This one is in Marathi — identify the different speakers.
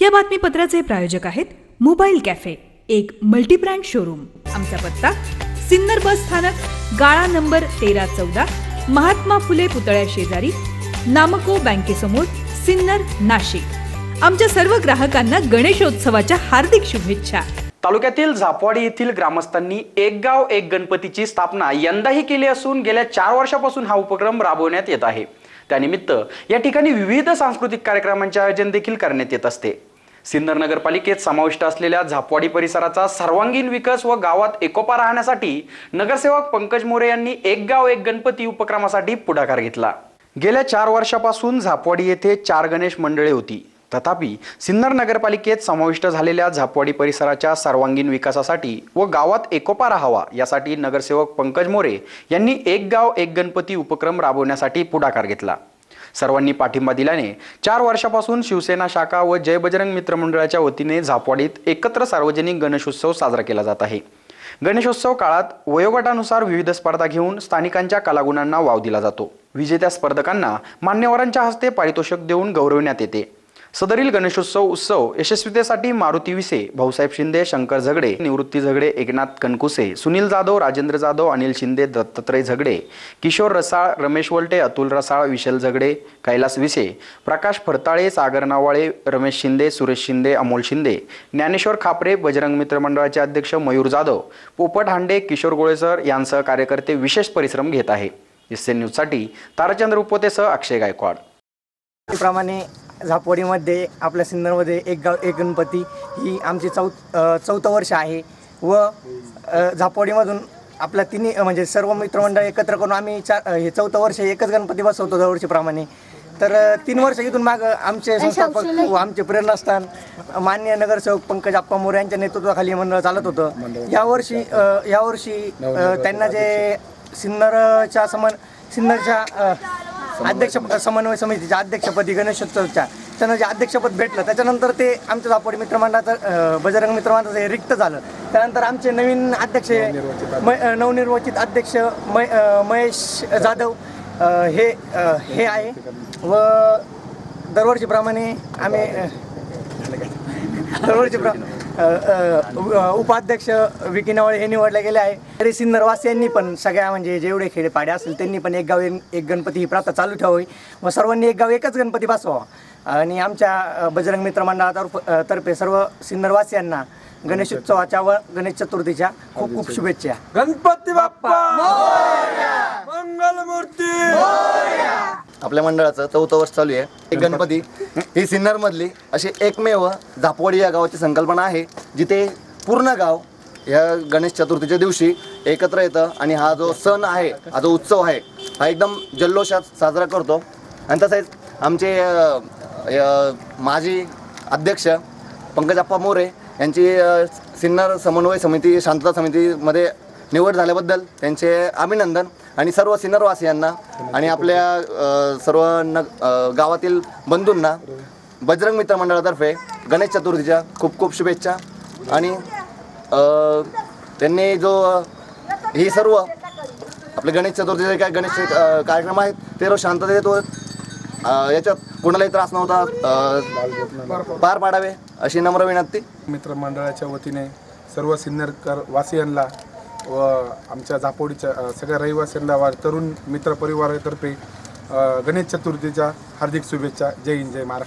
Speaker 1: या बातमीपत्राचे प्रायोजक आहेत मोबाईल कॅफे एक मल्टीब्रँड शोरूम. आमचा पत्ता सिन्नर बस स्थानक गाळा नंबर तेरा चौदा महात्मा फुले पुतळ्या शेजारी नामको बँकेसमोर सिन्नर नाशिक. आमच्या सर्व ग्राहकांना गणेशोत्सवाच्या हार्दिक शुभेच्छा.
Speaker 2: तालुक्यातील झापवाडी येथील ग्रामस्थांनी एक गाव एक गणपतीची स्थापना यंदाही केली असून गेल्या चार वर्षापासून हा उपक्रम राबवण्यात येत आहे. त्यानिमित्त या ठिकाणी विविध सांस्कृतिक कार्यक्रमांचे आयोजन देखील करण्यात येत असते. सिन्नर नगरपालिकेत समाविष्ट असलेल्या झापवाडी परिसराचा सर्वांगीण विकास व गावात एकोपा राहण्यासाठी नगरसेवक पंकज मोरे यांनी एक गाव एक गणपती उपक्रमासाठी पुढाकार घेतला. गेल्या चार वर्षापासून झापवाडी येथे चार गणेश मंडळे होती. तथापि सिन्नर नगरपालिकेत समाविष्ट झालेल्या झापवाडी परिसराच्या सर्वांगीण विकासासाठी व गावात एकोपा राहावा यासाठी नगरसेवक पंकज मोरे यांनी एक गाव एक गणपती उपक्रम राबवण्यासाठी पुढाकार घेतला. सर्वांनी पाठिंबा दिल्याने चार वर्षापासून शिवसेना शाखा व जय बजरंग मित्र मंडळाच्या वतीने झापवाडीत एकत्र सार्वजनिक गणेशोत्सव साजरा केला जात आहे. गणेशोत्सव काळात वयोगटानुसार विविध स्पर्धा घेऊन स्थानिकांच्या कलागुणांना वाव दिला जातो. विजेत्या स्पर्धकांना मान्यवरांच्या हस्ते पारितोषिक देऊन गौरविण्यात येते. सदरील गणेशोत्सव उत्सव यशस्वीतेसाठी मारुती विसे भाऊसाहेब शिंदे शंकर झगडे निवृत्ती झगडे एकनाथ कणकुसे सुनील जाधव राजेंद्र जाधव अनिल शिंदे दत्तात्रय झगडे किशोर रसाळ रमेश वलटे अतुल रसाळ विशल झगडे कैलास विसे प्रकाश फरताळे सागर नावाळे रमेश शिंदे सुरेश शिंदे अमोल शिंदे ज्ञानेश्वर खापरे बजरंग मित्र मंडळाचे अध्यक्ष मयूर जाधव पोपट हांडे किशोर गोळेसर यांसह कार्यकर्ते विशेष परिश्रम घेत आहे. एस एन न्यूजसाठी ताराचंद्र उपतेसह अक्षय गायकवाड.
Speaker 3: प्रमाणे झापवाडीमध्ये आपल्या सिन्नरमध्ये एक गाव एक गणपती ही आमची चौ चौथं वर्ष आहे. व अ, झापवाडीमधून आपल्या तिन्ही म्हणजे सर्व मित्रमंडळ एकत्र करून आम्ही चार हे चौथं वर्ष एकच गणपती बसवतो दरवर्षीप्रमाणे. तर तीन वर्ष इथून माग आमचे संस्थापक व आमचे प्रेरणास्थान मान्य नगरसेवक पंकज आप्पा मोरे यांच्या नेतृत्वाखाली हे मंडळ चालत होतं. यावर्षी यावर्षी त्यांना जे सिन्नरच्या समन सिन्नरच्या अध्यक्ष समन्वय समितीच्या अध्यक्षपदी गणेशोत्सवच्या त्यांना जे अध्यक्षपद भेटलं त्याच्यानंतर ते आमच्या दापोडी मित्रमंडळाचं बजरंग मित्रमंडळाचं हे रिक्त झालं. त्यानंतर आमचे नवीन अध्यक्ष नवनिर्वाचित अध्यक्ष. मै अं, महेश जाधव हे हे आहे. व दरवर्षीप्रमाणे आम्ही अं, उपाध्यक्ष विकी नवळे हे निवडले गेले आहे. तरी सिन्नरवासियांनी पण सगळ्या म्हणजे जेवढे खेडेपाडे असतील त्यांनी पण एक गाव एक गणपती ही प्रथा चालू ठेवावी. व सर्वांनी एक गाव एकच गणपती बसवावा. आणि आमच्या बजरंग मित्र मंडळातर्फ तर्फे सर्व सिन्नरवासियांना गणेशोत्सवाच्या व गणेश चतुर्थीच्या खूप खूप शुभेच्छा.
Speaker 4: गणपती बाप्पा! मंगलमूर्ती!
Speaker 5: आपल्या मंडळाचं चौथं वर्ष चालू आहे. एक गणपती. ही सिन्नरमधली अशी एकमेव झापवाडी या गावाची संकल्पना आहे जिथे पूर्ण गाव या गणेश चतुर्थीच्या दिवशी एकत्र येतं आणि हा जो सण आहे हा जो उत्सव आहे हा एकदम जल्लोषात साजरा करतो. आणि तसेच आमचे माजी अध्यक्ष पंकजाप्पा मोरे यांची सिन्नर समन्वय समिती शांतता समितीमध्ये निवड झाल्याबद्दल त्यांचे अभिनंदन. आणि सर्व सिन्नरवासियांना आणि आपल्या सर्व न गावातील बंधूंना बजरंग मित्र मंडळातर्फे गणेश चतुर्थीच्या खूप खूप शुभेच्छा. आणि त्यांनी जो ही सर्व आपले गणेश चतुर्थीचे काय गणेश कार्यक्रम आहेत ते रोज शांततेत व याच्यात कोणालाही त्रास नव्हता पार पाडावे अशी नम्र विनंती.
Speaker 4: मित्रमंडळाच्या वतीने सर्व सिन्नरकर वासियांना व आमच्या झापोडीच्या सगळ्या रहिवाशांना वा तरुण मित्र परिवारातर्फे गणेश चतुर्थीच्या हार्दिक शुभेच्छा. जय हिंद जय महाराष्ट्र.